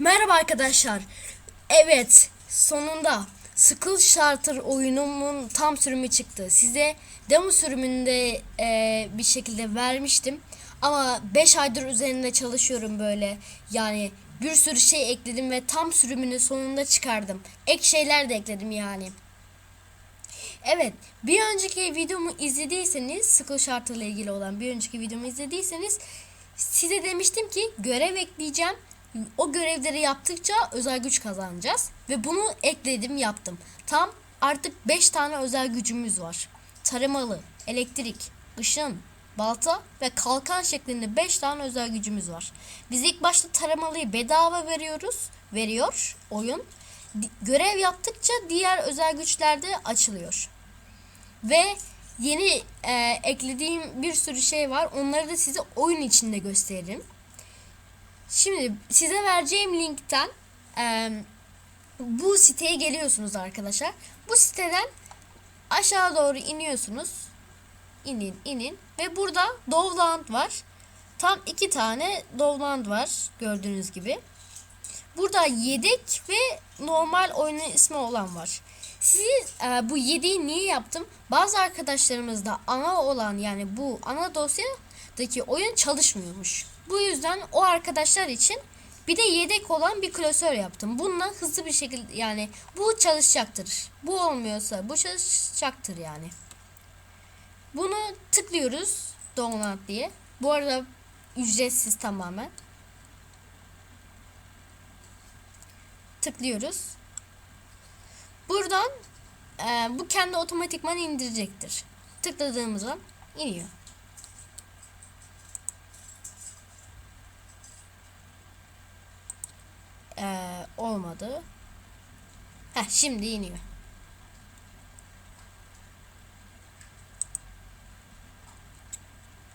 Merhaba arkadaşlar. Evet, sonunda Skull Charter oyunumun tam sürümü çıktı. Size demo sürümünde e, bir şekilde vermiştim. Ama 5 aydır üzerinde çalışıyorum böyle. Yani bir sürü şey ekledim ve tam sürümünü sonunda çıkardım. Ek şeyler de ekledim yani. Evet, bir önceki videomu izlediyseniz, Skull Charter ile ilgili olan bir önceki videomu izlediyseniz size demiştim ki görev ekleyeceğim. O görevleri yaptıkça özel güç kazanacağız ve bunu ekledim, yaptım. Tam artık 5 tane özel gücümüz var. Tarımalı, elektrik, ışın, balta ve kalkan şeklinde 5 tane özel gücümüz var. Biz ilk başta taramalıyı bedava veriyoruz, veriyor oyun. Görev yaptıkça diğer özel güçler de açılıyor. Ve yeni e, eklediğim bir sürü şey var. Onları da size oyun içinde gösteririm. Şimdi size vereceğim linkten e, bu siteye geliyorsunuz arkadaşlar. Bu siteden aşağı doğru iniyorsunuz. İnin inin ve burada Dovland var. Tam iki tane Dovland var gördüğünüz gibi. Burada yedek ve normal oyunun ismi olan var. Siz e, bu yedeği niye yaptım? Bazı arkadaşlarımızda ana olan yani bu ana dosyadaki oyun çalışmıyormuş. Bu yüzden o arkadaşlar için bir de yedek olan bir klasör yaptım. Bununla hızlı bir şekilde yani bu çalışacaktır. Bu olmuyorsa bu çalışacaktır yani. Bunu tıklıyoruz download diye. Bu arada ücretsiz tamamen. tıklıyoruz. Buradan e, bu kendi otomatikman indirecektir. Tıkladığımız an iniyor. E, olmadı. Heh, şimdi iniyor.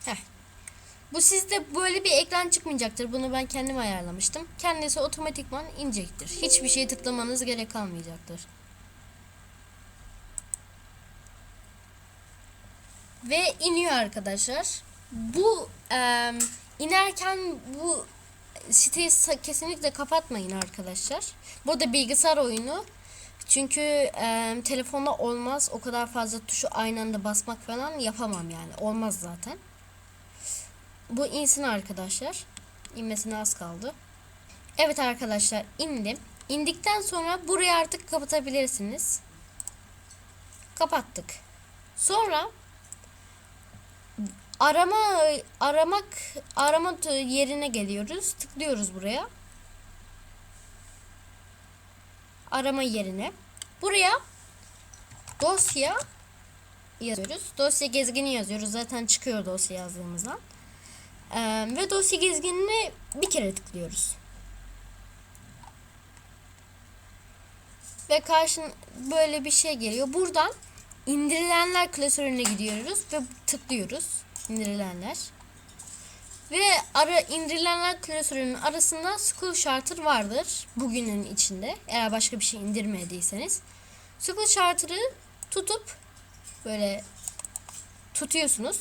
Heh. Bu sizde böyle bir ekran çıkmayacaktır. Bunu ben kendim ayarlamıştım. Kendisi otomatikman inecektir. Hiçbir şeye tıklamanız gerek kalmayacaktır. Ve iniyor arkadaşlar. Bu eee, inerken bu siteyi kesinlikle kapatmayın arkadaşlar. Bu da bilgisayar oyunu. Çünkü eee, telefonda olmaz. O kadar fazla tuşu aynı anda basmak falan yapamam yani. Olmaz zaten. Bu insin arkadaşlar. İnmesine az kaldı. Evet arkadaşlar indim. İndikten sonra burayı artık kapatabilirsiniz. Kapattık. Sonra arama aramak arama yerine geliyoruz. Tıklıyoruz buraya. Arama yerine. Buraya dosya yazıyoruz. Dosya gezgini yazıyoruz. Zaten çıkıyor dosya yazdığımızdan. Ee, ve dosya gezginine bir kere tıklıyoruz. Ve karşın böyle bir şey geliyor. Buradan indirilenler klasörüne gidiyoruz ve tıklıyoruz. İndirilenler. Ve ara indirilenler klasörünün arasında School Charter vardır. Bugünün içinde. Eğer başka bir şey indirmediyseniz. School Charter'ı tutup böyle tutuyorsunuz.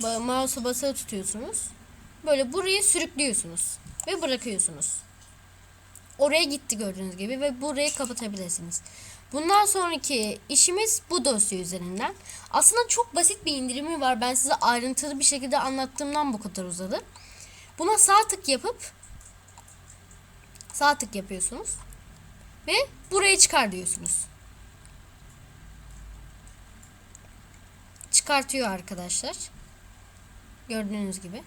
Mouse'a basılı tutuyorsunuz. Böyle burayı sürüklüyorsunuz ve bırakıyorsunuz. Oraya gitti gördüğünüz gibi ve burayı kapatabilirsiniz. Bundan sonraki işimiz bu dosya üzerinden. Aslında çok basit bir indirimi var. Ben size ayrıntılı bir şekilde anlattığımdan bu kadar uzadı. Buna sağ tık yapıp sağ tık yapıyorsunuz ve burayı çıkar diyorsunuz. Çıkartıyor arkadaşlar. Gördüğünüz gibi.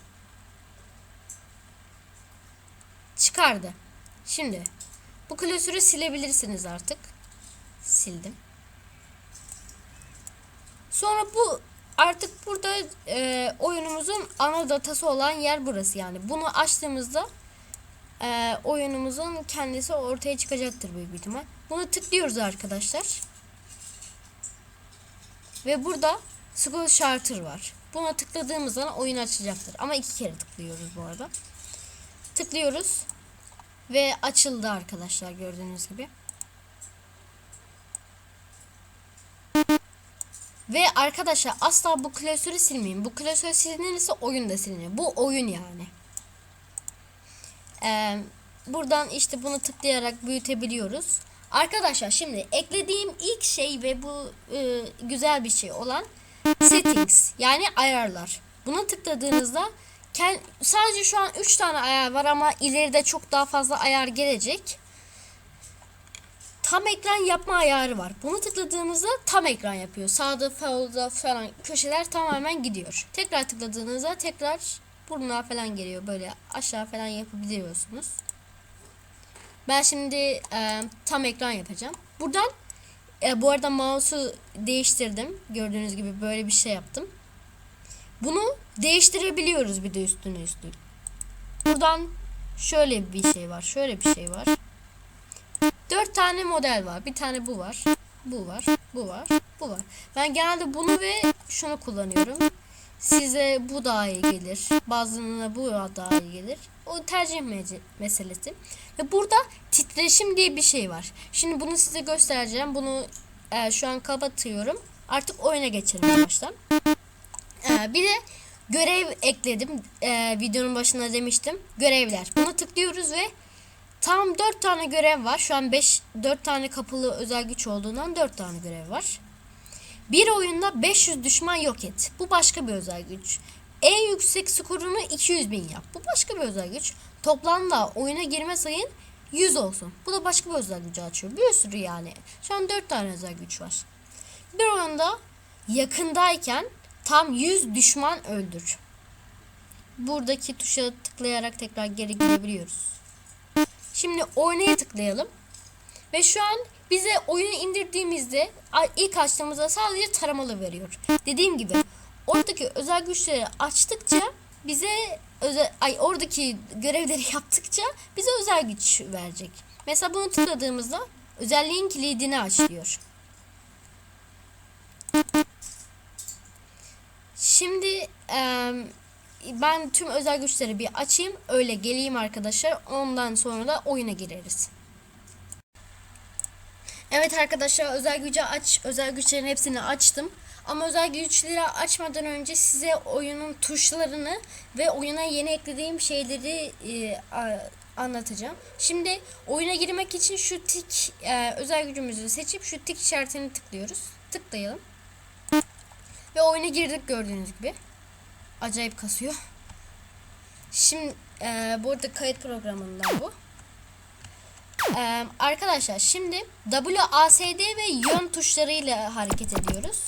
Çıkardı. Şimdi bu klasörü silebilirsiniz artık. Sildim. Sonra bu artık burada e, oyunumuzun ana datası olan yer burası yani. Bunu açtığımızda e, oyunumuzun kendisi ortaya çıkacaktır büyük ihtimal. Bunu tıklıyoruz arkadaşlar. Ve burada School Charter var. Buna tıkladığımız zaman oyun açacaktır. Ama iki kere tıklıyoruz bu arada. Tıklıyoruz. Ve açıldı arkadaşlar gördüğünüz gibi. Ve arkadaşlar asla bu klasörü silmeyin. Bu klasör silinirse oyun da silinir. Bu oyun yani. Ee, buradan işte bunu tıklayarak büyütebiliyoruz. Arkadaşlar şimdi eklediğim ilk şey ve bu e, güzel bir şey olan settings yani ayarlar. Buna tıkladığınızda sadece şu an 3 tane ayar var ama ileride çok daha fazla ayar gelecek. Tam ekran yapma ayarı var. Bunu tıkladığınızda tam ekran yapıyor. Sağda, solda falan köşeler tamamen gidiyor. Tekrar tıkladığınızda tekrar burnuna falan geliyor. Böyle aşağı falan yapabiliyorsunuz. Ben şimdi e, tam ekran yapacağım. Buradan e, bu arada mouse'u değiştirdim. Gördüğünüz gibi böyle bir şey yaptım. Bunu değiştirebiliyoruz bir de üstüne üstlük. Buradan şöyle bir şey var. Şöyle bir şey var. Dört tane model var. Bir tane bu var. Bu var. Bu var. Bu var. Ben genelde bunu ve şunu kullanıyorum. Size bu daha iyi gelir. Bazılarına bu daha iyi gelir. O tercih meselesi. Ve burada titreşim diye bir şey var. Şimdi bunu size göstereceğim. Bunu e, şu an kapatıyorum. Artık oyuna geçelim yavaştan. E, bir de görev ekledim. E, videonun başında demiştim. Görevler. Buna tıklıyoruz ve tam 4 tane görev var. Şu an 5 4 tane kapılı özel güç olduğundan 4 tane görev var. Bir oyunda 500 düşman yok et. Bu başka bir özel güç. En yüksek skorunu 200 bin yap. Bu başka bir özel güç. Toplamda oyuna girme sayın 100 olsun. Bu da başka bir özel gücü açıyor. Bir sürü yani. Şu an 4 tane özel güç var. Bir oyunda yakındayken tam 100 düşman öldür. Buradaki tuşa tıklayarak tekrar geri girebiliyoruz. Şimdi oynaya tıklayalım. Ve şu an bize oyunu indirdiğimizde ilk açtığımızda sadece taramalı veriyor. Dediğim gibi oradaki özel güçleri açtıkça bize özel ay oradaki görevleri yaptıkça bize özel güç verecek. Mesela bunu tıkladığımızda özelliğin kilidini aç diyor. Şimdi em, ben tüm özel güçleri bir açayım öyle geleyim arkadaşlar. Ondan sonra da oyuna gireriz. Evet arkadaşlar özel gücü aç. Özel güçlerin hepsini açtım. Ama özel güçleri açmadan önce size oyunun tuşlarını ve oyuna yeni eklediğim şeyleri e, a- anlatacağım. Şimdi oyuna girmek için şu tik e, özel gücümüzü seçip şu tik işaretini tıklıyoruz. Tıklayalım. Ve oyuna girdik gördüğünüz gibi. Acayip kasıyor. Şimdi e, burada kayıt programından bu. Ee, arkadaşlar şimdi WASD ve yön tuşlarıyla hareket ediyoruz.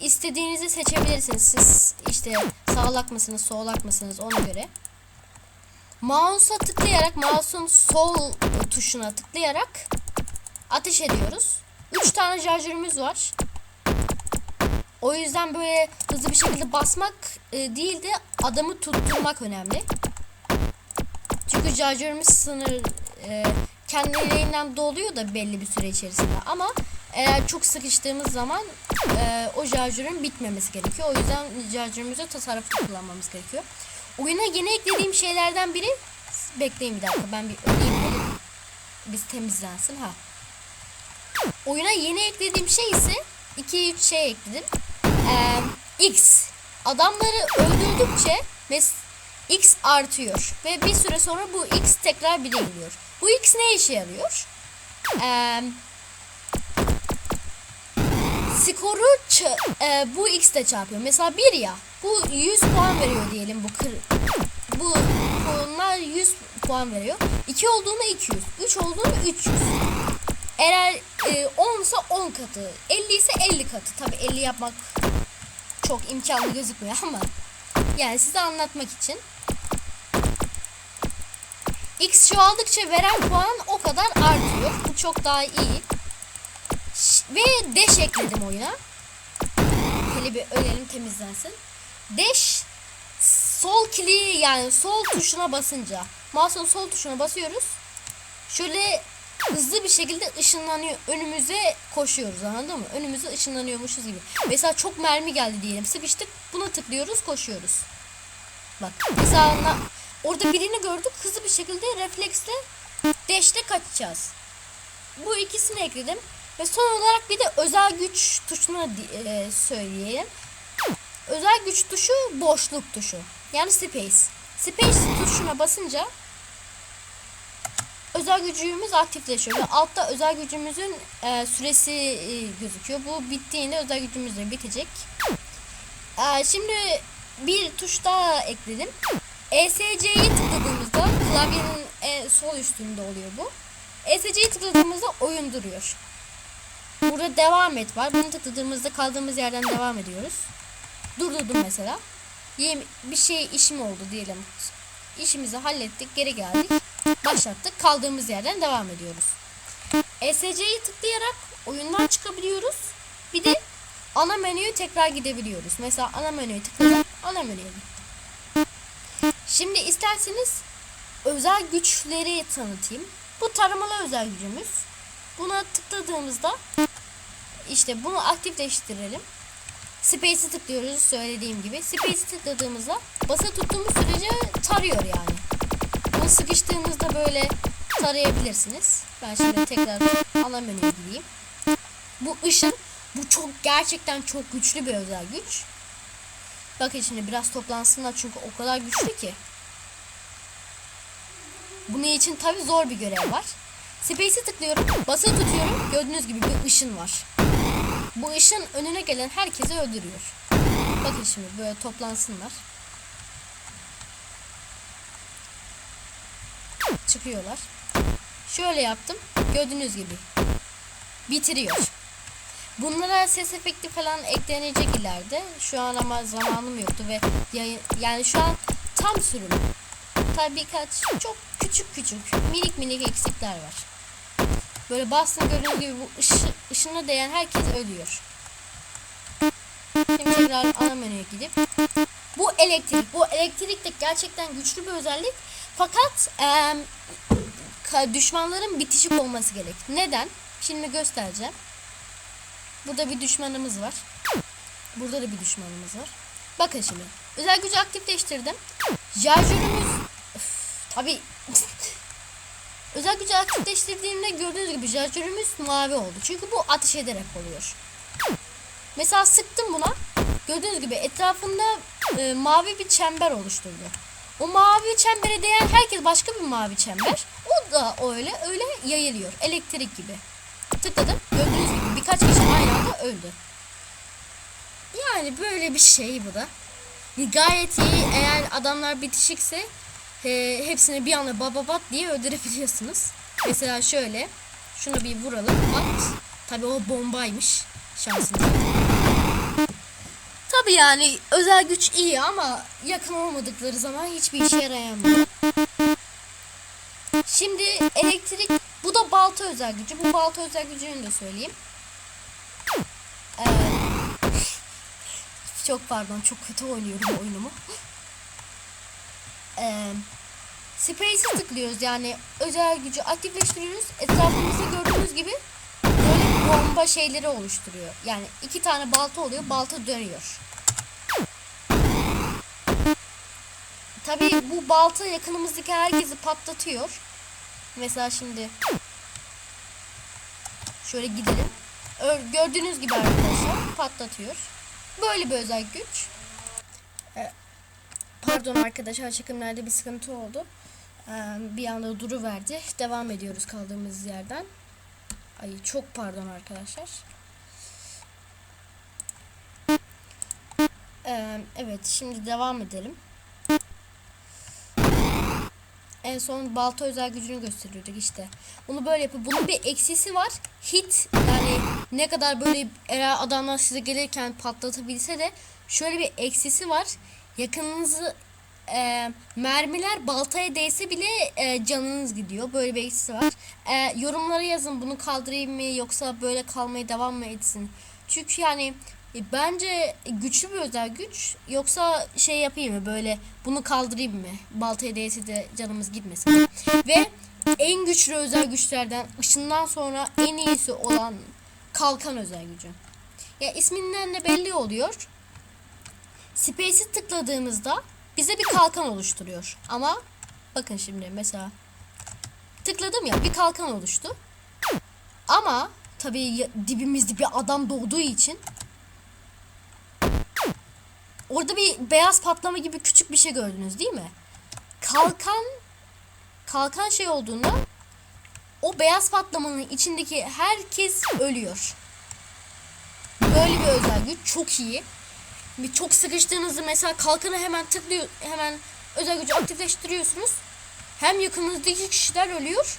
İstediğinizi seçebilirsiniz. Siz işte sağlak mısınız, solak mısınız ona göre. Mouse'a tıklayarak, mouse'un sol tuşuna tıklayarak ateş ediyoruz. 3 tane şarjörümüz var. O yüzden böyle hızlı bir şekilde basmak e, değil de adamı tutturmak önemli. Çünkü şarjörümüz sınır e, kendiliğinden doluyor da belli bir süre içerisinde. Ama eğer çok sıkıştığımız zaman e, o şarjörün bitmemesi gerekiyor. O yüzden şarjörümüzü tasarruflu kullanmamız gerekiyor. Oyuna yeni eklediğim şeylerden biri bekleyin bir dakika ben bir öleyim. Biz temizlensin ha. Oyuna yeni eklediğim şey ise 2-3 şey ekledim. Ee, X. Adamları öldürdükçe mes X artıyor. Ve bir süre sonra bu X tekrar 1'e iniyor. Bu X ne işe yarıyor? Ee, skoru e, bu X de çarpıyor. Mesela 1 ya. Bu 100 puan veriyor diyelim bu kır. Bu bunlar 100 puan veriyor. 2 olduğunda 200. 3 olduğunda 300. Eğer e, 10 ise 10 katı. 50 ise 50 katı. Tabi 50 yapmak çok imkanlı gözükmüyor ama yani size anlatmak için. X çoğaldıkça veren puan o kadar artıyor. Bu çok daha iyi. Ve dash ekledim oyuna. Hele bir ölelim temizlensin. Dash sol kili yani sol tuşuna basınca mouse'un sol tuşuna basıyoruz. Şöyle hızlı bir şekilde ışınlanıyor. Önümüze koşuyoruz anladın mı? Önümüze ışınlanıyormuşuz gibi. Mesela çok mermi geldi diyelim. Sıkıştık. Buna tıklıyoruz koşuyoruz. Bak mesela orada birini gördük. Hızlı bir şekilde refleksle dash'te kaçacağız. Bu ikisini ekledim. Ve son olarak bir de özel güç tuşuna e, söyleyeyim. Özel güç tuşu boşluk tuşu. Yani space. Space tuşuna basınca özel gücümüz aktifleşiyor. Ve altta özel gücümüzün e, süresi e, gözüküyor. Bu bittiğinde özel gücümüz de bitecek. E, şimdi bir tuş daha ekledim. ESC'yi tıkladığımızda klavyenin en sol üstünde oluyor bu. ESC'yi tıkladığımızda oyun duruyor. Burada devam et var. Bunu tıkladığımızda kaldığımız yerden devam ediyoruz. Durdurdum mesela. Bir şey işim oldu diyelim. İşimizi hallettik, geri geldik. Başlattık. Kaldığımız yerden devam ediyoruz. ESC'yi tıklayarak oyundan çıkabiliyoruz. Bir de ana menüye tekrar gidebiliyoruz. Mesela ana menüye tıkladım. Ana menüye Şimdi isterseniz özel güçleri tanıtayım. Bu taramalı özel gücümüz. Buna tıkladığımızda işte bunu aktifleştirelim. Space'i tıklıyoruz söylediğim gibi. Space'i tıkladığımızda basılı tuttuğumuz sürece tarıyor yani. Sıkıştığınızda böyle tarayabilirsiniz. Ben şimdi tekrar ana menüye gideyim. Bu ışın bu çok gerçekten çok güçlü bir özel güç. Bakın şimdi biraz toplansınlar çünkü o kadar güçlü ki. Bunun için tabi zor bir görev var. Space'i tıklıyorum, basılı tutuyorum. Gördüğünüz gibi bir ışın var. Bu ışın önüne gelen herkesi öldürüyor. Bakın şimdi böyle toplansınlar. Çıkıyorlar. Şöyle yaptım. Gördüğünüz gibi. Bitiriyor. Bunlara ses efekti falan eklenecek ileride. Şu an ama zamanım yoktu ve yani şu an tam sürüm. Tabii birkaç çok küçük küçük minik minik eksikler var. Böyle bastığın gördüğünüz gibi bu ışı, ışına değen herkes ölüyor. Şimdi tekrar ana menüye gidip bu elektrik. Bu elektrik de gerçekten güçlü bir özellik. Fakat ka- düşmanların bitişik olması gerek. Neden? Şimdi göstereceğim. Burada bir düşmanımız var. Burada da bir düşmanımız var. Bakın şimdi. Özel gücü aktifleştirdim. Şarjörümüz tabi özel gücü aktifleştirdiğimde gördüğünüz gibi şarjörümüz mavi oldu. Çünkü bu ateş ederek oluyor. Mesela sıktım buna. Gördüğünüz gibi etrafında e, mavi bir çember oluşturdu. O mavi çembere değen herkes başka bir mavi çember. O da öyle öyle yayılıyor. Elektrik gibi. Tıkladım. Gördüğünüz gibi birkaç kişi aynı anda öldü. Yani böyle bir şey bu da. Gayet iyi. Eğer adamlar bitişikse e, hepsini bir anda bababat diye öldürebiliyorsunuz. Mesela şöyle. Şunu bir vuralım. At. Tabi o bombaymış. Şansımıza. Tabi yani özel güç iyi ama yakın olmadıkları zaman hiçbir işe yarayamıyor. Şimdi elektrik bu da balta özel gücü. Bu balta özel gücünü de söyleyeyim. Ee, çok pardon çok kötü oynuyorum oyunumu. Ee, Space'i tıklıyoruz yani özel gücü aktifleştiriyoruz. Etrafımızda gördüğünüz gibi böyle bomba şeyleri oluşturuyor. Yani iki tane balta oluyor. Balta dönüyor. Tabi bu balta yakınımızdaki herkesi patlatıyor. Mesela şimdi şöyle gidelim. Gördüğünüz gibi arkadaşlar patlatıyor. Böyle bir özel güç. Ee, Pardon arkadaşlar çekimlerde bir sıkıntı oldu. Ee, Bir anda duru verdi. Devam ediyoruz kaldığımız yerden. Ay çok pardon arkadaşlar. Ee, evet şimdi devam edelim. En son balta özel gücünü gösteriyorduk işte. Bunu böyle yapıp bunun bir eksisi var. Hit yani ne kadar böyle eğer adamlar size gelirken patlatabilse de şöyle bir eksisi var. Yakınınızı e, mermiler baltaya değse bile e, canınız gidiyor. Böyle bir eksisi var. E, yorumlara yazın bunu kaldırayım mı yoksa böyle kalmaya devam mı etsin? Çünkü yani bence güçlü bir özel güç yoksa şey yapayım mı böyle bunu kaldırayım mı? Baltaya değse de canımız gitmesin. Ve en güçlü özel güçlerden ışından sonra en iyisi olan kalkan özel gücü. Ya isminden de belli oluyor. Space'i tıkladığımızda bize bir kalkan oluşturuyor. Ama bakın şimdi mesela tıkladım ya bir kalkan oluştu. Ama tabii dibimizde bir adam doğduğu için orada bir beyaz patlama gibi küçük bir şey gördünüz değil mi? Kalkan kalkan şey olduğunda o beyaz patlamanın içindeki herkes ölüyor. Böyle bir özel çok iyi. Bir çok sıkıştığınızda mesela kalkanı hemen tıklıyor hemen özel gücü aktifleştiriyorsunuz. Hem yakınınızdaki kişiler ölüyor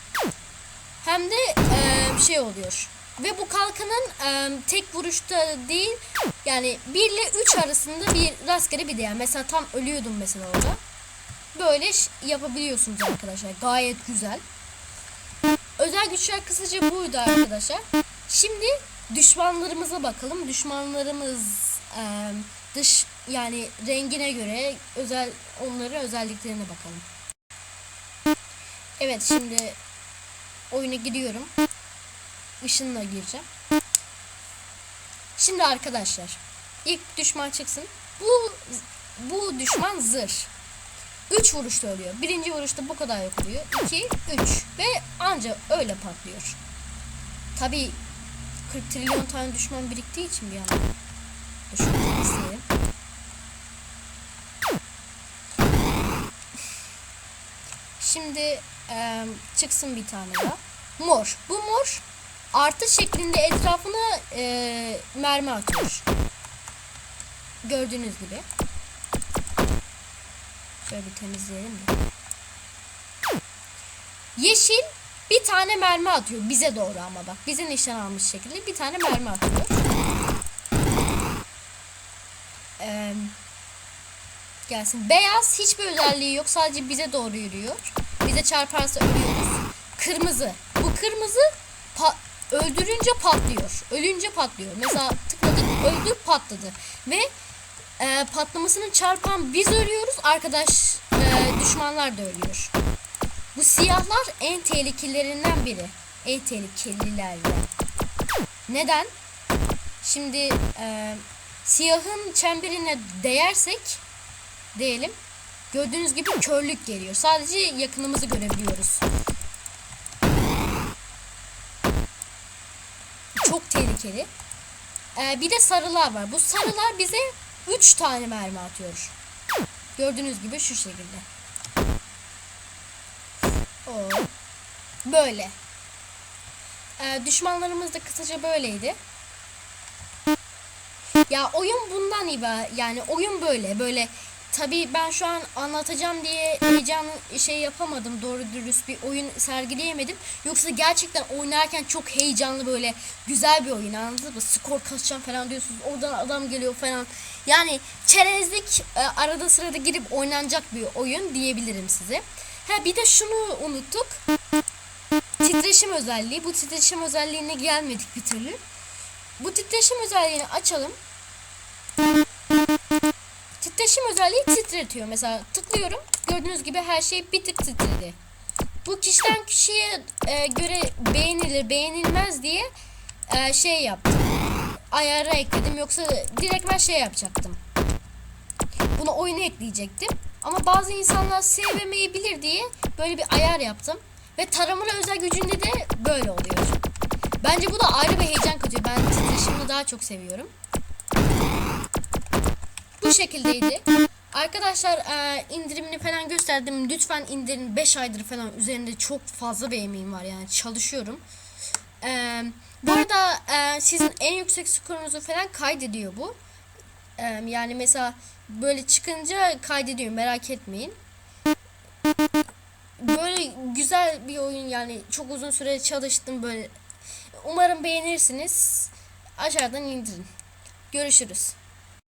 hem de e, şey oluyor. Ve bu kalkanın e, tek vuruşta değil yani 1 ile 3 arasında bir rastgele bir değer. Mesela tam ölüyordum mesela orada. Böyle yapabiliyorsunuz arkadaşlar. Gayet güzel. Özel güçler kısaca buydu arkadaşlar. Şimdi düşmanlarımıza bakalım. Düşmanlarımız e, dış yani rengine göre özel onların özelliklerine bakalım. Evet şimdi oyuna giriyorum. Işınla gireceğim. Şimdi arkadaşlar ilk düşman çıksın. Bu bu düşman zırh. 3 vuruşta ölüyor. Birinci vuruşta bu kadar yok oluyor. 2, 3 ve anca öyle patlıyor. Tabi 40 trilyon tane düşman biriktiği için bir anda. Dur şunu izleyelim. Şimdi eee, çıksın bir tane daha. Mor. Bu mor artı şeklinde etrafına eee, mermi atıyor. Gördüğünüz gibi. Şöyle bir temizleyelim de. Yeşil bir tane mermi atıyor bize doğru ama bak bize nişan almış şekilde bir tane mermi atıyor. Eee, gelsin. Beyaz hiçbir özelliği yok sadece bize doğru yürüyor. Bize çarparsa ölüyoruz. Kırmızı. Bu kırmızı pa- öldürünce patlıyor. Ölünce patlıyor. Mesela tıkladık öldü patladı. Ve e, patlamasını çarpan biz ölüyoruz. Arkadaş e, düşmanlar da ölüyor. Bu siyahlar en tehlikelilerinden biri. En tehlikelilerden. Neden? Şimdi e, siyahın çemberine değersek diyelim. Gördüğünüz gibi körlük geliyor. Sadece yakınımızı görebiliyoruz. Çok tehlikeli. Ee, bir de sarılar var. Bu sarılar bize 3 tane mermi atıyor. Gördüğünüz gibi şu şekilde. O böyle. Ee, düşmanlarımız da kısaca böyleydi. Ya oyun bundan ibaret. Yani oyun böyle. Böyle tabii ben şu an anlatacağım diye heyecan şey yapamadım. Doğru dürüst bir oyun sergileyemedim. Yoksa gerçekten oynarken çok heyecanlı böyle güzel bir oyun anladınız mı? Skor kasacağım falan diyorsunuz. Oradan adam geliyor falan. Yani çerezlik e, arada sırada girip oynanacak bir oyun diyebilirim size. Ha bir de şunu unuttuk. Titreşim özelliği. Bu titreşim özelliğine gelmedik bir türlü. Bu titreşim özelliğini açalım. Titreşim özelliği titretiyor. Mesela tıklıyorum. Gördüğünüz gibi her şey bir tık titredi. Bu kişiden kişiye e, göre beğenilir beğenilmez diye e, şey yaptım. Ayara ekledim. Yoksa direkt ben şey yapacaktım. Bunu oyuna ekleyecektim. Ama bazı insanlar sevmeyebilir diye böyle bir ayar yaptım. Ve taramalı özel gücünde de böyle oluyor. Bence bu da ayrı bir heyecan katıyor. Ben titreşimini daha çok seviyorum. Bu şekildeydi. Arkadaşlar e, indirimini falan gösterdim. Lütfen indirin 5 aydır falan üzerinde çok fazla bir emeğim var yani çalışıyorum. E, bu arada e, sizin en yüksek skorunuzu falan kaydediyor bu. E, yani mesela böyle çıkınca kaydediyor merak etmeyin. Böyle güzel bir oyun yani çok uzun süre çalıştım böyle. Umarım beğenirsiniz. Aşağıdan indirin. Görüşürüz.